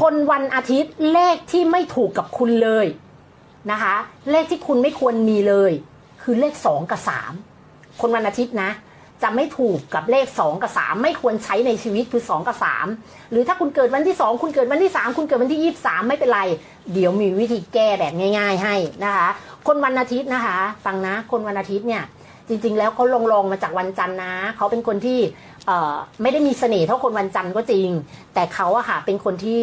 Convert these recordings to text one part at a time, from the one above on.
คนวันอาทิตย์เลขที่ไม่ถูกกับคุณเลยนะคะ เลขที่คุณไม่ควรมีเลย คือเลขสองกับสามคนวันอาทิตย์นะ จะไม่ถูกกับเลข2กับ3ไม่ควรใช้ในชีวิตคือ2กับ3หรือถ้าคุณเกิดวันที่2คุณเกิดวันที่3คุณเกิดวันที่23ไม่เป็นไร เดี๋ยวมีวิธีแก้แบบง่าย ๆ ให้นะคะ คนวันอาทิตย์นะคะ ฟังนะ คนวันอาทิตย์เนี่ย จริง ๆ แล้วเขาลงลงมาจากวันจันทร์นะ เขาเป็นคนที่ไม่ได้มีเสน่ห์เท่าคนวันจันทร์ก็จริง แต่เขาอะค่ะเป็นคนที่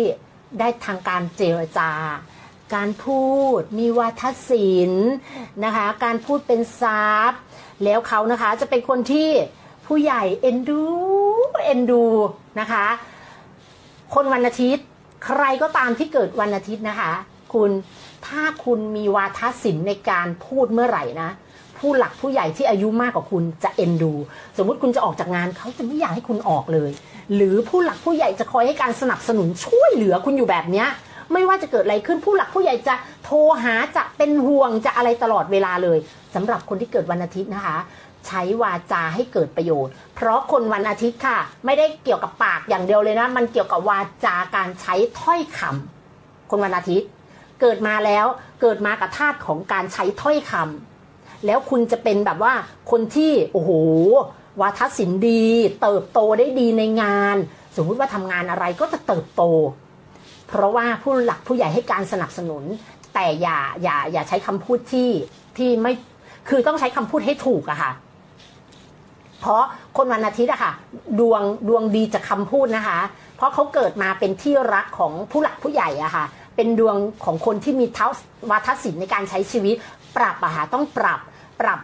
ได้ทางการเจรจาการพูดมีวาทศิลป์นะคะ การพูดเป็นซาบแล้วเขานะคะจะเป็นคนที่ผู้ใหญ่เอ็นดูเอ็นดูนะคะ คนวันอาทิตย์ใครก็ตามที่เกิดวันอาทิตย์นะคะ คุณถ้าคุณมีวาทศิลป์ในการพูดเมื่อไหร่นะ ผู้หลักผู้ใหญ่ที่อายุมากกว่าคุณจะเอ็นดู สมมุติคุณจะออกจากงานเขาจะไม่อยากให้คุณออกเลย หรือผู้หลักผู้ใหญ่จะคอยให้การสนับสนุนช่วยเหลือคุณอยู่แบบเนี้ยไม่ว่าจะเกิดอะไรขึ้นผู้หลักผู้ใหญ่จะโทรหาจะเป็นห่วงจะอะไรตลอดเวลาเลยสำหรับคนที่เกิดวันอาทิตย์นะคะ ใช้วาจาให้เกิดประโยชน์ เพราะคนวันอาทิตย์ค่ะ ไม่ได้เกี่ยวกับปากอย่างเดียวเลยนะ มันเกี่ยวกับวาจาการใช้ถ้อยคำคนวันอาทิตย์ เกิดมาแล้วเกิดมากับธาตุของการใช้ถ้อยคำ แล้วคุณจะเป็นแบบว่าคนที่โอ้โหวาทศิลป์ดี เติบโตได้ดีในงาน สมมุติว่าทำงานอะไรก็จะเติบโต เพราะว่าผู้หลักผู้ใหญ่ให้การสนับสนุน แต่อย่าอย่าอย่าใช้คำพูดที่ที่ไม่คือต้องใช้คำพูดให้ถูกอะค่ะ เพราะคนวันอาทิตย์อะค่ะ ดวงดวงดีจากคำพูดนะคะ เพราะเขาเกิดมาเป็นที่รักของผู้หลักผู้ใหญ่อะค่ะ เป็นดวงของคนที่มีเท้าวาทศิลป์ในการใช้ชีวิต ปรับอะค่ะต้องปรับ ปรับ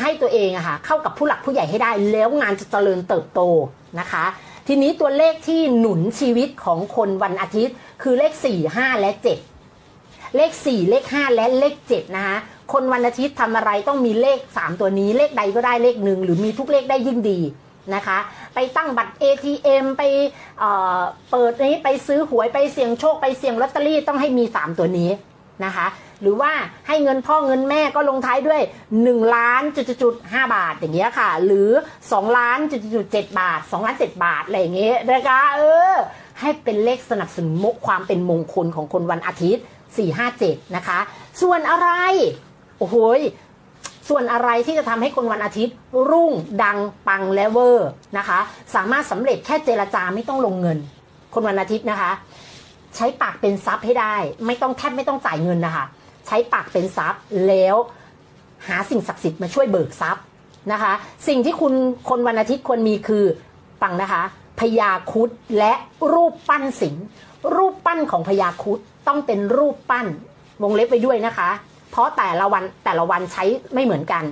ให้ตัวเองอะค่ะเข้ากับผู้หลักผู้ใหญ่ให้ได้ แล้วงานจะเจริญเติบโตนะคะ ทีนี้ตัวเลขที่หนุนชีวิตของคนวันอาทิตย์ คือเลข 4 5 และ 7 เลข 4 เลข 5 และเลข 7 นะคะคนวันอาทิตย์ทำอะไรต้องมีเลข 3 ตัวนี้เลขใดก็ได้เลขหนึ่งหรือมีทุกเลขได้ยิ่งดีนะคะ ไปตั้งบัตร ATM ไปเอ่อเปิดนี้ไปซื้อหวยไปเสี่ยงโชคไปเสี่ยงลอตเตอรี่ต้องให้มี 3 ตัวนี้ นะคะ หรือว่าให้เงินพ่อเงินแม่ก็ลงท้ายด้วย 1 ล้านจุดจุด5บาทอย่างเงี้ยค่ะ หรือ 2 ล้านจุดจุด7บาท 2 ล้าน7บาทอะไรอย่างเงี้ยนะคะเออ ให้เป็นเลขสนับสนุนมกความเป็นมงคลของคนวันอาทิตย์ 457 นะคะ ส่วนอะไร โอ้โหส่วนอะไรที่จะทำให้คนวันอาทิตย์ รุ่งดังปังและเวอร์นะคะ สามารถสำเร็จแค่เจรจาไม่ต้องลงเงิน คนวันอาทิตย์นะคะ ใช้ปากเป็นทรัพย์ให้ได้ ไม่ต้องแทบไม่ต้องจ่ายเงินนะคะ ใช้ปากเป็นทรัพย์แล้วหาสิ่งศักดิ์สิทธิ์มาช่วยเบิกทรัพย์นะคะ สิ่งที่คุณคนวันอาทิตย์ควรมีคือฟังนะคะพญาคุดและรูปปั้นสิงรูปปั้นของพญาคุดต้องเป็นรูปปั้นวงเล็บไปด้วยนะคะ เพราะแต่ละวันแต่ละวันใช้ไม่เหมือนกัน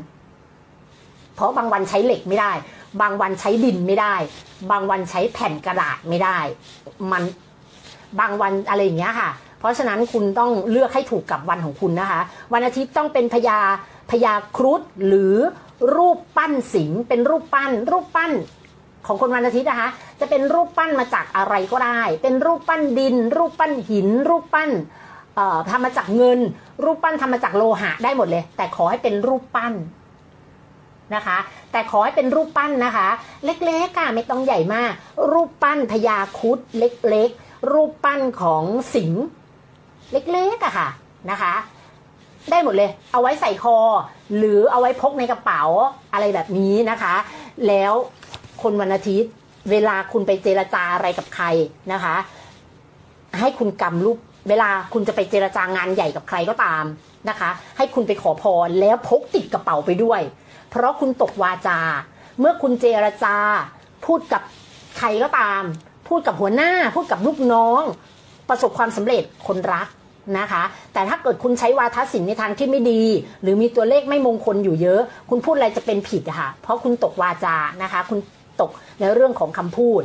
เพราะบางวันใช้เหล็กไม่ได้ บางวันใช้ดินไม่ได้ บางวันใช้แผ่นกระดาษไม่ได้ มัน บางวันอะไรอย่างเงี้ยค่ะ เพราะฉะนั้นคุณต้องเลือกให้ถูกกับวันของคุณนะคะ วันอาทิตย์ต้องเป็นพญาพญาครุฑหรือรูปปั้นสิงเป็นรูปปั้น รูปปั้นของคนวันอาทิตย์นะคะ จะเป็นรูปปั้นมาจากอะไรก็ได้ เป็นรูปปั้นดิน รูปปั้นหิน รูปปั้นทำมาจากเงิน รูปปั้นทำมาจากโลหะได้หมดเลย แต่ขอให้เป็นรูปปั้นนะคะ แต่ขอให้เป็นรูปปั้นนะคะ เล็กๆค่ะไม่ต้องใหญ่มาก รูปปั้นพญาครุดเล็กๆ รูปปั้นของสิงเล็กๆอะค่ะนะคะ ได้หมดเลย เอาไว้ใส่คอ หรือเอาไว้พกในกระเป๋าอะไรแบบนี้นะคะ แล้วคนวันอาทิตย์ เวลาคุณไปเจรจาอะไรกับใครนะคะ ให้คุณกำรูปเวลาคุณจะไปเจรจางานใหญ่กับใครก็ตามนะคะ ให้คุณไปขอพรแล้วพกติดกระเป๋าไปด้วย เพราะคุณตกวาจา เมื่อคุณเจรจาพูดกับใครก็ตาม พูดกับหัวหน้า พูดกับลูกน้อง ประสบความสำเร็จคนรักนะคะ แต่ถ้าเกิดคุณใช้วาทศิลป์ในทางที่ไม่ดี หรือมีตัวเลขไม่มงคลอยู่เยอะ คุณพูดอะไรจะเป็นผิดะค่ะ เพราะคุณตกวาจานะคะ คุณตกในเรื่องของคำพูด